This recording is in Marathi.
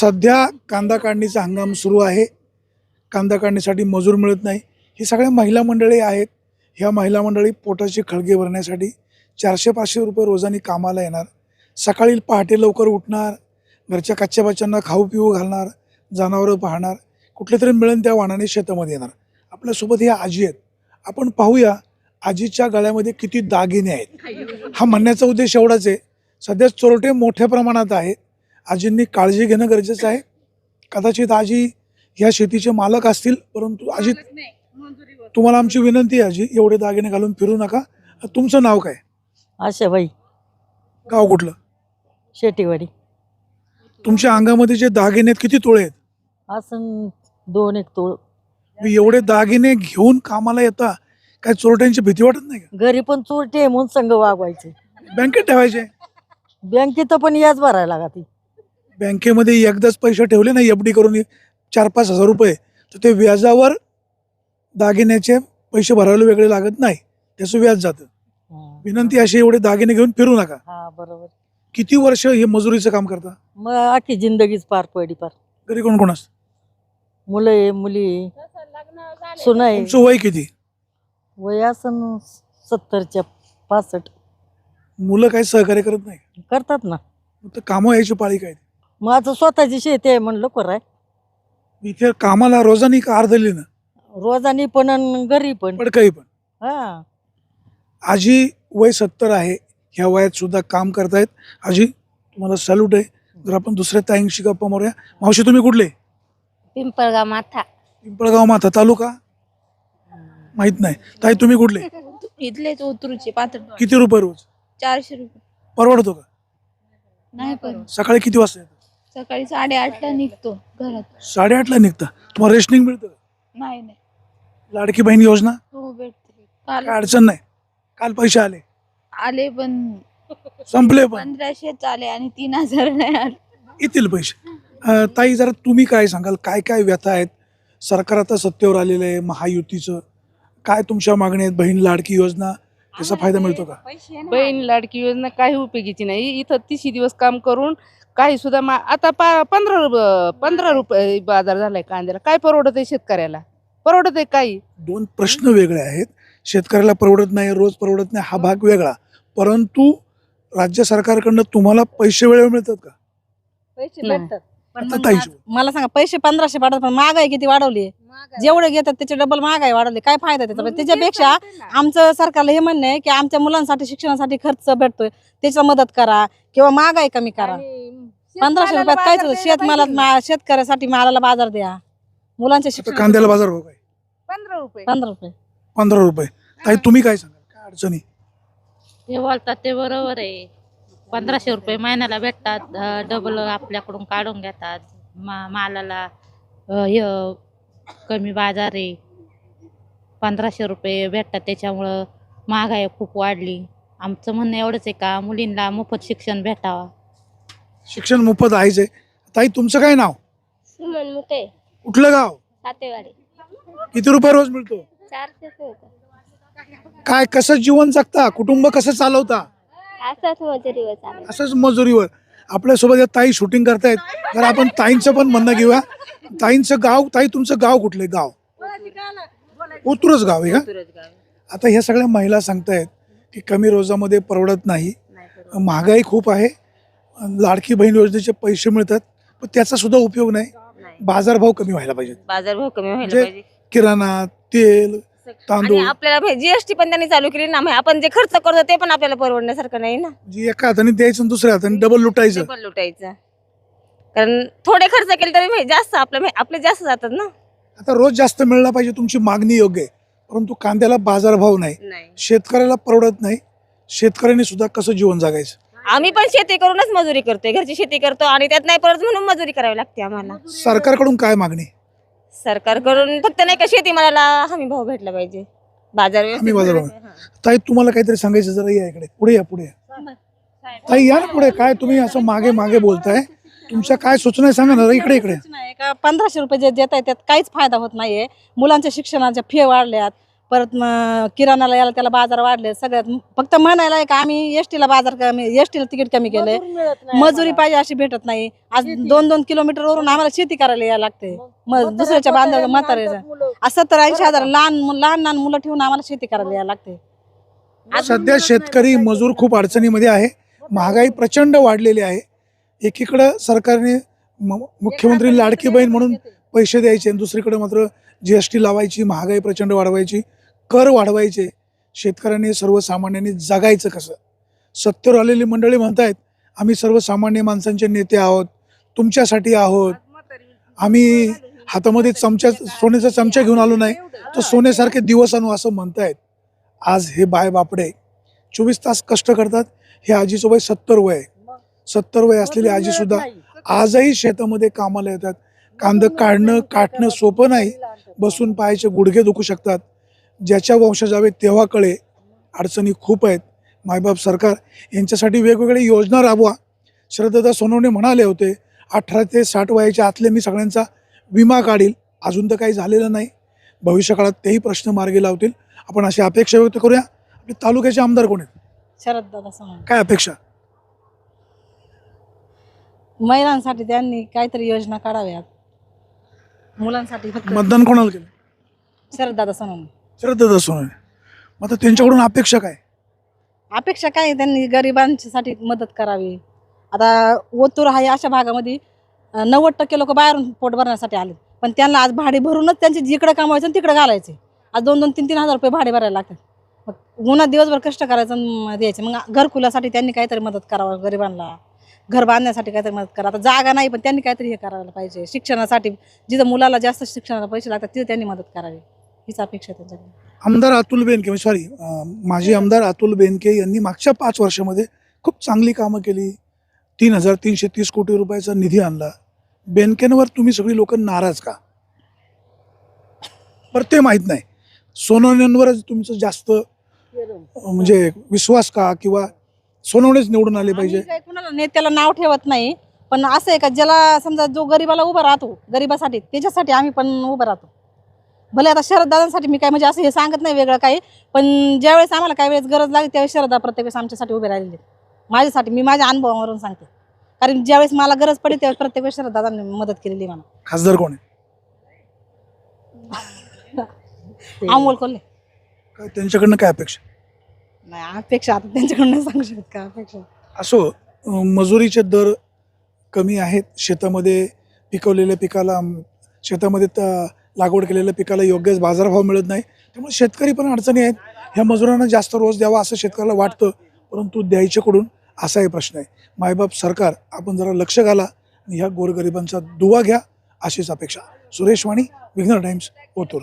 सध्या कांदा काढणीचा हंगाम सुरू आहे. कांदा काढणीसाठी मजूर मिळत नाही. ही सगळ्या महिला मंडळी आहेत. ह्या महिला मंडळी पोटाची खळगे भरण्यासाठी चारशे पाचशे रुपये रोजानी कामाला येणार. सकाळी पहाटे लवकर उठणार. घरच्या कच्च्या बच्च्यांना खाऊ पिऊ घालणार. जनावरं पाहणार. कुठले तरी मिळेल त्या वाहनाने शेतामध्ये येणार. आपल्यासोबत ह्या आजी आहेत. आपण पाहूया आजीच्या गळ्यामध्ये किती दागिने आहेत. हा म्हणण्याचा उद्देश एवढाच आहे. सध्या चोरटे मोठ्या प्रमाणात आहेत. आजींनी काळजी घेणं गरजेचं आहे. कदाचित आजी ह्या शेतीचे मालक असतील परंतु आजी तुम्हाला आमची विनंती आहे आजी एवढे दागिने घालून फिरू नका. तुमचं नाव काय? आशाबाई गाव कुठलं? शेतीवाडी. तुमच्या अंगामध्ये जे दागिने आहेत किती तोळे आहेत? असं दोन एक तोळ. मी एवढे दागिने घेऊन कामाला येता काय चोरट्यांची भीती वाटत नाही का? घरी पण चोरटे म्हणून संघ वागवायचे. बँकेत ठेवायचे? बँकेत पण याच भरायला लागती. बँकेमध्ये एकदाच पैसे ठेवले ना एफ डी करून चार पाच हजार रुपये. तर ते व्याजावर दागिन्याचे पैसे भरायला वेगळे लागत नाही. त्याचं व्याज जातं. विनंती अशी एवढे दागिने घेऊन फिरू नका. हा बरोबर. किती वर्ष हे मजुरीचं काम करता? मग आखी जिंदगीच पार पडी पार. घरी कोण कोण असतं? मुलं आहे मुली आहे, सुना आहे. तुमचं वय किती? वय असं सत्तरच्या पासष्ट. मुलं काही सहकार्य करत नाही? करतात ना. मग तर कामं यायची पाळी काय? माझं स्वतःची शेती आहे म्हणलं कर आहे इथे कामाला रोजानी का अर्धली ना रोजानी पण अन घरी पण. पडकाई पण. हा. आजी वय सत्तर आहे ह्या वयात सुद्धा काम करतायत. आजी तुम्हाला सॅल्यूट आहे. जर आपण दुसऱ्या ताईंशी गप्पा मारूया. मावशी तुम्ही कुठले? पिंपळगाव माथा. पिंपळगाव माथा तालुका? माहीत नाही. ताई तुम्ही कुठले? इथलेच उतरूचे पात्र किती रुपये रोज? चारशे रुपये. परवडतो का? नाही पण सकाळी किती वाजता येतं? सकाळी साडेआठला निघतो घरात. साडेआठला निघता? तुम्हाला रेशनिंग मिळतं? नाही नाही. लाडकी बहीण योजना? हो भेटते. काल काय अडचण नाही. काल पैसे आले. आले पण संपले पण. पंधराशेच आले आणि तीन हजार नाही आले. येतील पैसे. अं, ताई जरा तुम्ही काय सांगाल? काय काय व्यथा आहेत? सरकार आता सत्तेवर आलेलं आहे महायुतीचं. काय तुमच्या मागण्या आहेत? बहीण लाडकी योजना? त्याचा फायदा मिळतो का? बहीण लाडकी योजना काही उपयोगीची नाही. इथं तिशी दिवस काम करून काही सुद्धा मा आता पा पंधरा रुप- पंधरा रुपये बाजार झालाय कांद्याला. काय परवडत आहे शेतकऱ्याला? परवडत आहे काही. दोन प्रश्न वेगळे आहेत. शेतकऱ्याला परवडत नाही रोज परवडत नाही हा भाग वेगळा. परंतु राज्य सरकारकडनं तुम्हाला पैसे वेळेवर मिळतात का? पैसे नाही. भेटतात. पण आता मग ताई आज- मला सांगा पैसे पंधराशे पाठवतात पण महागाई किती वाढवली जेवढे घेतात त्याचे डबल महागाई वाढवली काय फायदा त्याचा? त्याच्यापेक्षा आमचं सरकारला हे म्हणणं आहे की आमच्या मुलांसाठी शिक्षणासाठी खर्च भेटतोय. त्याची मदत करा किंवा महागाई कमी करा. पंधराशे रुपयात कायच मा- शेतकऱ्यासाठी मालाला बाजार द्या. मुलांच्या शिक्षण कांद्याला बाजार भाव काय? पंधरा रुपये. पंधरा रुपये. पंधरा रुपये. ताई तुम्ही काय सांगाल? काय अडचणी ते बोलतात ते बरोबर आहे. पंधराशे रुपये महिन्याला भेटतात. डबल आपल्याकडून काढून घेतात. मा मालाला अं, हे कमी बाजार आहे. पंधराशे रुपये भेटतात त्याच्यामुळं महागाई खूप वाढली. आमचं म्हणणं एवढंच आहे का मुलींना मोफत शिक्षण भेटावं. शिक्षण मोफत आहेच आहे. ताई तुमचं काय नाव? सुमन मुते कुठलं गाव? सातेवाडी. किती रुपये रोज मिळतो? चारशेच होतं. काय कसं जीवन जगता? कुटुंब कसं चालवता? असंच मजुरीवर असंच मजुरीवर. आपल्यासोबत या ताई शूटिंग करतायत. तर आपण ताईंचं पण म्हणणं घेऊया. ताईंचं गाव ताई तुमचं गाव कुठलं आहे? गाव. ओतूरच गाव आहे का? आता ह्या सगळ्या महिला सांगतायत की कमी रोजामध्ये परवडत नाही. महागाई खूप आहे. लाडकी बहीण योजनेचे पैसे मिळतात. पण त्याचा सुद्धा उपयोग नाही. बाजारभाव कमी व्हायला पाहिजे बाजारभाव कमी व्हायला म्हणजे पाहिजे. किराणा तेल तांदूळ. आपल्याला जीएसटी पण त्यांनी चालू केली ना आपण जे खर्च करतो ते पण आपल्याला परवडण्यासारखं नाही ना. जी एका हाताने द्यायचं दुसऱ्या हाताने डबल लुटायचं. लुटायचं. कारण थोडे खर्च केले तरी जास्त आपलं आपले जास्त जातात ना. आता रोज जास्त मिळाला पाहिजे तुमची मागणी योग्य आहे. परंतु कांद्याला बाजारभाव नाही. नाही. शेतकऱ्याला परवडत नाही. शेतकऱ्यांनी सुद्धा कसं जीवन जगायचं? आम्ही पण शेती करूनच मजुरी करतोय. घरची शेती करतो आणि त्यात नाही परत म्हणून मजुरी करावी लागते आम्हाला. सरकारकडून काय मागणी? सरकारकडून फक्त नाही का शेतीमालाला हमी भाव भेटला पाहिजे. बाजार हमी. हा. ताई तुम्हाला काहीतरी सांगायचं जरा या इकडे. पुढे या पुढे या. ताई या ना पुढे. काय तुम्ही असं मागे मागे बोलताय? तुमच्या काय सूचना आहे? सांगा ना इकडे इकडे. नाही का? पंधराशे रुपये जे देत आहे त्यात काहीच फायदा होत नाहीये. मुलांच्या शिक्षणाच्या फी वाढल्यात. परत म- किराणाला याला त्याला बाजार वाढले. सगळ्यात फक्त म्हणायला आहे का आम्ही एस टीला बाजार कमी एस टीला तिकीट कमी केलंय. मजुरी पाहिजे अशी भेटत नाही. आज दोन दोन किलोमीटर वरून आम्हाला शेती करायला यायला लागते. मग दुसऱ्याच्या बांधव म्हाताऱ्याच्या सत्तर ऐंशी हजार लहान मु- लहान लहान मुलं ठेवून आम्हाला शेती करायला यायला लागते. सध्या शेतकरी मजूर खूप अडचणीमध्ये आहे. महागाई प्रचंड वाढलेली आहे. एकीकडं सरकारने म- मुख्यमंत्री लाडकी बहीण म्हणून पैसे द्यायचे आणि दुसरीकडे मात्र जी एस टी लावायची महागाई प्रचंड वाढवायची कर वाढवायचे शेतकऱ्यांनी सर्वसामान्यांनी जगायचं कसं? सत्तेवर आलेली मंडळी म्हणतायत आम्ही सर्वसामान्य माणसांचे नेते आहोत तुमच्यासाठी आहोत. आम्ही हातामध्ये चमचा सोन्याचा चमचा घेऊन आलो नाही. तर सोन्यासारखे दिवस आणू असं म्हणतायत. आज हे बाय बापडे चोवीस तास कष्ट करतात. हे आजीचं वय सत्तर वय आहे. सत्तर वय असलेली आजी सुद्धा आजही शेतामध्ये कामाला येतात. कांदा काढणं काटणं सोपं नाही. बसून पायाचे गुडघे दुखू शकतात. ज्याच्या वंश जावे तेव्हा कळे अडचणी खूप आहेत. मायबाप सरकार यांच्यासाठी वेगवेगळ्या योजना राबवा. शरददादा सोनवणे म्हणाले होते अठरा ते साठ वयाच्या आतले मी सगळ्यांचा विमा काढील. अजून तर काही झालेलं नाही. भविष्य काळात तेही प्रश्न मार्गी लावतील. आपण अशी अपेक्षा व्यक्त करूया. आपले तालुक्याचे आमदार कोण आहेत? शरद दादा काय अपेक्षा? महिलांसाठी त्यांनी काहीतरी योजना काढाव्यात. मुलांसाठी फक्त मतदान कोणाला केलं? शरद दादा सोनवणे. शरददादा सोनवणे. मग आता त्यांच्याकडून अपेक्षा काय? अपेक्षा काय आहे? त्यांनी गरिबांसाठी मदत करावी. आता ओतूर आहे अशा भागामध्ये अं, नव्वद टक्के लोक बाहेरून पोट भरण्यासाठी आले पण त्यांना आज भाडे भरूनच त्यांचे जिकडे कमवायचं आणि तिकडे घालायचे. आज दोन दोन तीन तीन हजार रुपये भाडे भरायला लागतात. मग उन्हात दिवसभर कष्ट करायचं आणि द्यायचं. मग घरकुलासाठी त्यांनी काहीतरी मदत करावं गरिबांना. घर बांधण्यासाठी काहीतरी मदत करा. आता जागा नाही पण त्यांनी काहीतरी हे करायला पाहिजे. शिक्षणासाठी जिथं मुलाला जास्त शिक्षणाला पैसे लागतात तिथं त्यांनी मदत करावी. हीच अपेक्षा त्यांच्याकडे आमदार अतुल बेनके म्हणजे सॉरी माजी आमदार अतुल बेनके यांनी मागच्या पाच वर्षामध्ये खूप चांगली कामं केली. तीन हजार तीनशे तीस कोटी रुपयाचा निधी आणला. बेनकेंवर तुम्ही सगळी लोक नाराज का? बरं ते माहीत नाही. सोनवण्यांवरच तुमचं जास्त म्हणजे विश्वास का? किंवा सोनवणेच निवडून आले पाहिजे. आम्ही काही कुणाला नेत्याला नाव ठेवत नाही. पण असं आहे का ज्याला समजा जो गरीबाला उभा राहतो गरीबासाठी त्याच्यासाठी आम्ही पण उभं राहतो. भले आता शरददादांसाठी मी काय म्हणजे असं हे सांगत नाही वेगळं काही पण ज्यावेळेस आम्हाला काही वेळेस गरज लागली त्यावेळेस शरदा प्रत्येक वेळेस आमच्यासाठी उभे राहिलेले आहेत. माझ्यासाठी मी माझ्या अनुभवावरून सांगते. कारण ज्यावेळेस मला गरज पडली त्यावेळेस प्रत्येक वेळेस शरददादांनी मदत केलेली आहे मला. खासदार कोण आहे? अमोल कोल्हे. काय त्यांच्याकडनं काय अपेक्षा? नाही अपेक्षा आता त्यांच्याकडून नाही सांगू शकत का अपेक्षा? असो मजुरीचे दर कमी आहेत. शेतामध्ये पिकवलेल्या पिकाला शेतामध्ये त- लागवड केलेल्या पिकाला योग्यच बाजारभाव मिळत नाही. त्यामुळे शेतकरी पण अडचणी आहेत. ह्या मजुरांना जास्त रोज द्यावा असं शेतकऱ्याला वाटतं परंतु द्यायच्याकडून असाही प्रश्न आहे. मायबाप सरकार आपण जरा लक्ष घाला आणि ह्या गोरगरिबांचा दुवा घ्या अशीच अपेक्षा. सुरेश वाणी विघ्नर टाइम्स ओतूर